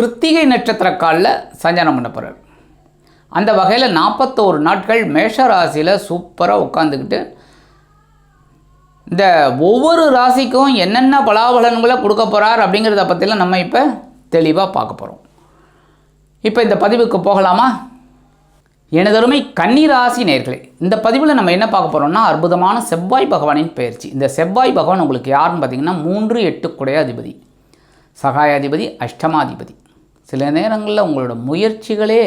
கிருத்திகை நட்சத்திர காலில் சஞ்சாரம் பண்ண போகிறார் அந்த வகையில் நாற்பத்தோரு நாட்கள் மேஷ ராசியில் சூப்பராக உட்காந்துக்கிட்டு இந்த ஒவ்வொரு ராசிக்கும் என்னென்ன பலாபலன்களை கொடுக்க போகிறார் அப்படிங்கிறத பற்றிலாம் நம்ம இப்போ தெளிவாக பார்க்க போகிறோம் இப்போ இந்த பதிவுக்கு போகலாமா? எனதருமை கன்னி ராசி நேர்களே இந்த பதிவில் நம்ம என்ன பார்க்க போகிறோம்னா அற்புதமான செவ்வாய் பகவானின் பயிற்சி. இந்த செவ்வாய் பகவான் உங்களுக்கு யாருன்னு பார்த்தீங்கன்னா மூன்று எட்டு குடையாதிபதி சகாயாதிபதி அஷ்டமாதிபதி. சில நேரங்களில் உங்களோட முயற்சிகளே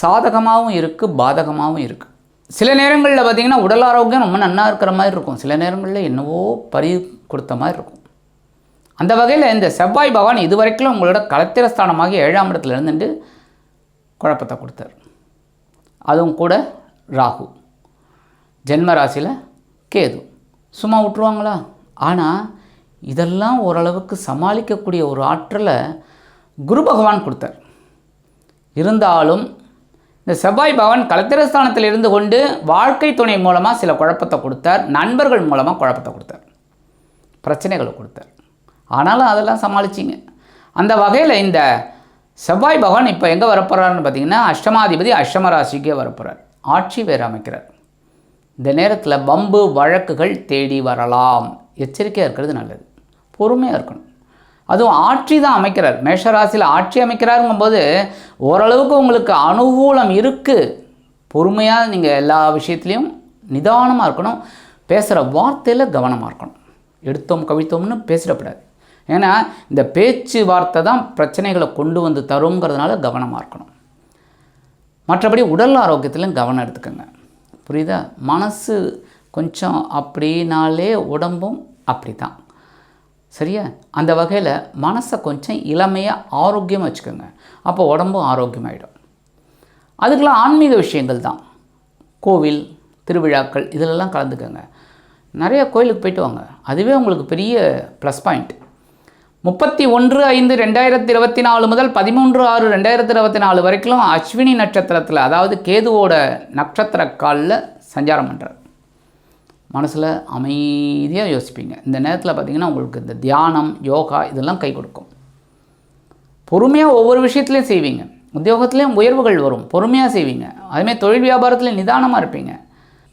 சாதகமாகவும் இருக்குது பாதகமாகவும் இருக்குது சில நேரங்களில் பார்த்திங்கன்னா உடல் ஆரோக்கியம் ரொம்ப நன்னா இருக்கிற மாதிரி இருக்கும். சில நேரங்களில் என்னவோ பறி கொடுத்த மாதிரி இருக்கும். அந்த வகையில் இந்த செவ்வாய் பகவான் இதுவரைக்கும் உங்களோட கலத்திரஸ்தானமாக ஏழாம் இடத்துல இருந்துட்டு குழப்பத்தை கொடுத்தார். அதுவும் கூட ராகு. ஜென்ம ராசியில் கேது. சும்மா விட்டுருவாங்களா? ஆனால் இதெல்லாம் ஓரளவுக்கு சமாளிக்கக்கூடிய ஒரு ஆற்றலை குரு பகவான் கொடுத்தார். இருந்தாலும் இந்த செவ்வாய் பகவான் கலத்திரஸ்தானத்தில் இருந்து கொண்டு வாழ்க்கை துணை மூலமாக சில குழப்பத்தை கொடுத்தார். நண்பர்கள் மூலமாக குழப்பத்தை கொடுத்தார். பிரச்சனைகளை கொடுத்தார். ஆனாலும் அதெல்லாம் சமாளிச்சிங்க. அந்த வகையில் இந்த செவ்வாய் பகவான் இப்போ எங்கே வரப்போகிறாருன்னு பார்த்தீங்கன்னா அஷ்டமாதிபதி அஷ்டம ராசிக்கே வரப்போகிறார் ஆட்சி வேறு அமைக்கிறார். இந்த நேரத்தில் பம்பு வழக்குகள் தேடி வரலாம். எச்சரிக்கையாக இருக்கிறது நல்லது. பொறுமையாக இருக்கணும். அதுவும் ஆட்சி தான் அமைக்கிறார். மேஷராசியில் ஆட்சி அமைக்கிறாருங்கும்போது ஓரளவுக்கு உங்களுக்கு அனுகூலம் இருக்குது பொறுமையாக நீங்கள் எல்லா விஷயத்துலேயும் நிதானமாக இருக்கணும். பேசுகிற வார்த்தையில் கவனமாக இருக்கணும். எடுத்தோம் கவித்தோம்னு பேசிடக்கூடாது ஏன்னா இந்த பேச்சு வார்த்தை தான் பிரச்சனைகளை கொண்டு வந்து தருங்கிறதுனால கவனமாக இருக்கணும். மற்றபடி உடல் ஆரோக்கியத்திலும் கவனம் எடுத்துக்கோங்க. புரியுதா? மனசு கொஞ்சம் அப்படின்னாலே உடம்பும் அப்படி தான் சரியா? அந்த வகையில் மனசை கொஞ்சம் இளமையாக ஆரோக்கியமாக வச்சுக்கோங்க. அப்போ உடம்பும் ஆரோக்கியமாயிடும். அதுக்கெல்லாம் ஆன்மீக விஷயங்கள் தான். கோவில் திருவிழாக்கள் இதிலெல்லாம் கலந்துக்கோங்க. நிறைய கோயிலுக்கு போயிட்டு வாங்க. அதுவே உங்களுக்கு பெரிய ப்ளஸ் பாயிண்ட் முப்பத்தி ஒன்று ஐந்து ரெண்டாயிரத்தி இருபத்தி நாலு முதல் பதிமூன்று ஆறு ரெண்டாயிரத்தி இருபத்தி நாலு வரைக்கும் அஸ்வினி நட்சத்திரத்தில் அதாவது கேதுவோட நட்சத்திர காலில் சஞ்சாரம் பண்ணுறார் மனசில் அமைதியாக யோசிப்பீங்க. இந்த நேரத்தில் பார்த்தீங்கன்னா உங்களுக்கு இந்த தியானம் யோகா இதெல்லாம் கை கொடுக்கும். பொறுமையாக ஒவ்வொரு விஷயத்துலையும் செய்வீங்க. உத்தியோகத்துலேயும் உயர்வுகள் வரும். பொறுமையாக செய்வீங்க. அதுமாதிரி தொழில் வியாபாரத்தில் நிதானமாக இருப்பீங்க.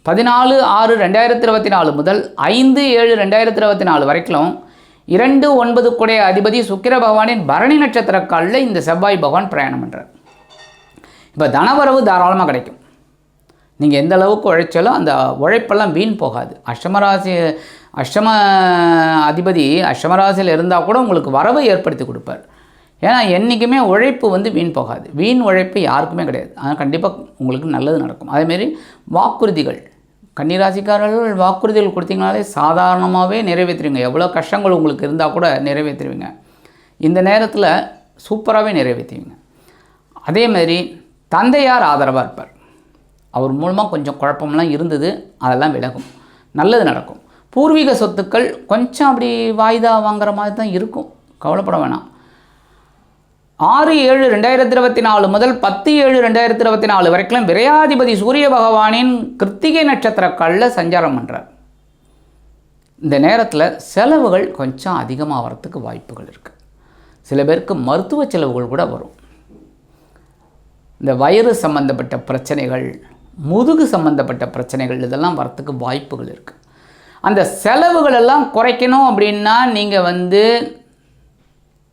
பதினாலு ஆறு ரெண்டாயிரத்தி இருபத்தி நாலு முதல் ஐந்து ஏழு ரெண்டாயிரத்தி இருபத்தி நாலு வரைக்கும் இரண்டு ஒன்பது குடைய அதிபதி சுக்கிர பகவானின் பரணி நட்சத்திர காலில் இந்த செவ்வாய் பகவான் பிரயாணம் பண்ணுறார் இப்போ தனவரவு தாராளமாக கிடைக்கும். நீங்கள் எந்த அளவுக்கு உழைச்சாலும் அந்த உழைப்பெல்லாம் வீண் போகாது. அஷ்டமராசி அஷ்டம அதிபதி அஷ்டமராசியில் இருந்தால் கூட உங்களுக்கு வரவை ஏற்படுத்தி கொடுப்பார். ஏன்னா என்றைக்குமே உழைப்பு வந்து வீண் போகாது. வீண் உழைப்பு யாருக்குமே கிடையாது. ஆனால் கண்டிப்பாக உங்களுக்கு நல்லது நடக்கும். அதேமாரி வாக்குறுதிகள். கன்னிராசிக்காரர்கள் வாக்குறுதிகள் கொடுத்தீங்கனாலே சாதாரணமாகவே நிறைவேற்றுவீங்க எவ்வளோ கஷ்டங்கள் உங்களுக்கு இருந்தால் கூட நிறைவேற்றுவீங்க இந்த நேரத்தில் சூப்பராகவே நிறைவேற்றுவீங்க அதே மாதிரி தந்தையார் ஆதரவாக இருப்பார். அவர் மூலமாக கொஞ்சம் குழப்பம்லாம் இருந்தது அதெல்லாம் விலகும். நல்லது நடக்கும். பூர்வீக சொத்துக்கள் கொஞ்சம் அப்படி வாய்தா வாங்குற மாதிரி தான் இருக்கும். கவலைப்பட வேணாம். ஆறு ஏழு ரெண்டாயிரத்தி இருபத்தி நாலு முதல் பத்து ஏழு ரெண்டாயிரத்தி இருபத்தி நாலு வரைக்கும் விரையாதிபதி சூரிய பகவானின் கிருத்திகை நட்சத்திர கல்லில் சஞ்சாரம் பண்ணுறார் இந்த நேரத்தில் செலவுகள் கொஞ்சம் அதிகமாக வரத்துக்கு வாய்ப்புகள் இருக்குது சில பேருக்கு மருத்துவ செலவுகள் கூட வரும். இந்த வயிறு சம்பந்தப்பட்ட பிரச்சனைகள் முதுகு சம்பந்தப்பட்ட பிரச்சனைகள் இதெல்லாம் வரத்துக்கு வாய்ப்புகள் இருக்குது அந்த செலவுகள் எல்லாம் குறைக்கணும் அப்படின்னா நீங்கள் வந்து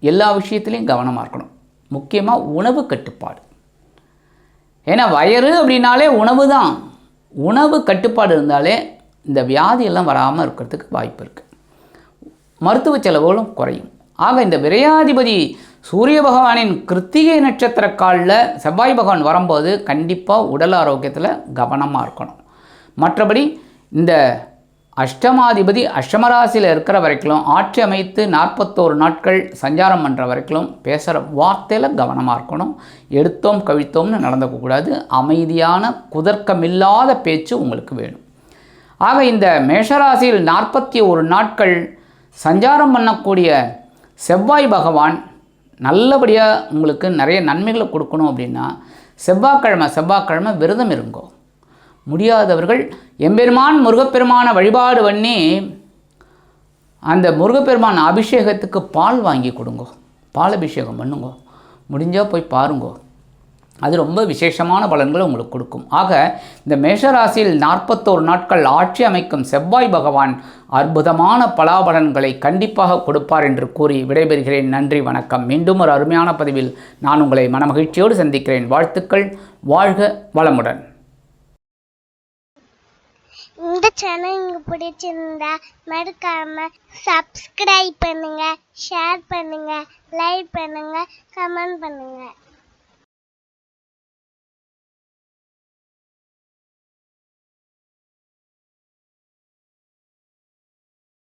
எல்லா விஷயத்துலையும் கவனமாக இருக்கணும். முக்கியமாக உணவு கட்டுப்பாடு. ஏன்னா வயறு அப்படின்னாலே உணவு தான். உணவு கட்டுப்பாடு இருந்தாலே இந்த வியாதியெல்லாம் வராமல் இருக்கிறதுக்கு வாய்ப்பு இருக்குது மருத்துவ செலவுகளும் குறையும். ஆக இந்த விரையாதிபதி சூரிய பகவானின் கிருத்திகை நட்சத்திர காலில் செவ்வாய் பகவான் வரும்போது கண்டிப்பாக உடல் ஆரோக்கியத்தில் கவனமாக இருக்கணும். மற்றபடி இந்த அஷ்டமாதிபதி அஷ்டமராசியில் இருக்கிற வரைக்கும் ஆட்சி அமைத்து நாற்பத்தோரு நாட்கள் சஞ்சாரம் பண்ணுற வரைக்கும் பேசுகிற வார்த்தையில் கவனமாக இருக்கணும். எடுத்தோம் கவிழ்த்தோம்னு நடந்துக்கக்கூடாது அமைதியான குதர்க்கமில்லாத பேச்சு உங்களுக்கு வேணும். ஆக இந்த மேஷராசியில் நாற்பத்தி ஒரு நாட்கள் சஞ்சாரம் பண்ணக்கூடிய செவ்வாய் பகவான் நல்லபடியாக உங்களுக்கு நிறைய நன்மைகளை கொடுக்கணும் அப்படின்னா செவ்வாய்க்கிழமை செவ்வாய்க்கிழமை விரதம் இருங்கோ. முடியாதவர்கள் எம்பெருமான் முருகப்பெருமான வழிபாடு பண்ணி அந்த முருகப்பெருமான் அபிஷேகத்துக்கு பால் வாங்கி கொடுங்கோ. பால் அபிஷேகம் பண்ணுங்கோ. முடிஞ்சால் போய் பாருங்கோ. அது ரொம்ப விசேஷமான பலன்களை உங்களுக்கு கொடுக்கும். ஆக இந்த மேஷராசியில் நாற்பத்தோரு நாட்கள் ஆட்சி அமைக்கும் செவ்வாய் பகவான் அற்புதமான பலாபலன்களை கண்டிப்பாக கொடுப்பார் என்று கூறி விடைபெறுகிறேன். நன்றி வணக்கம். மீண்டும் ஒரு அருமையான பதிவில் நான் உங்களை மனமகிழ்ச்சியோடு சந்திக்கிறேன். வாழ்த்துக்கள். வாழ்க வளமுடன். இந்த சேனல் உங்களுக்கு பிடிச்சிருந்தா மறக்காம சப்ஸ்கிரைப் பண்ணுங்க ஷேர் பண்ணுங்க லைக் பண்ணுங்க கமெண்ட் பண்ணுங்க.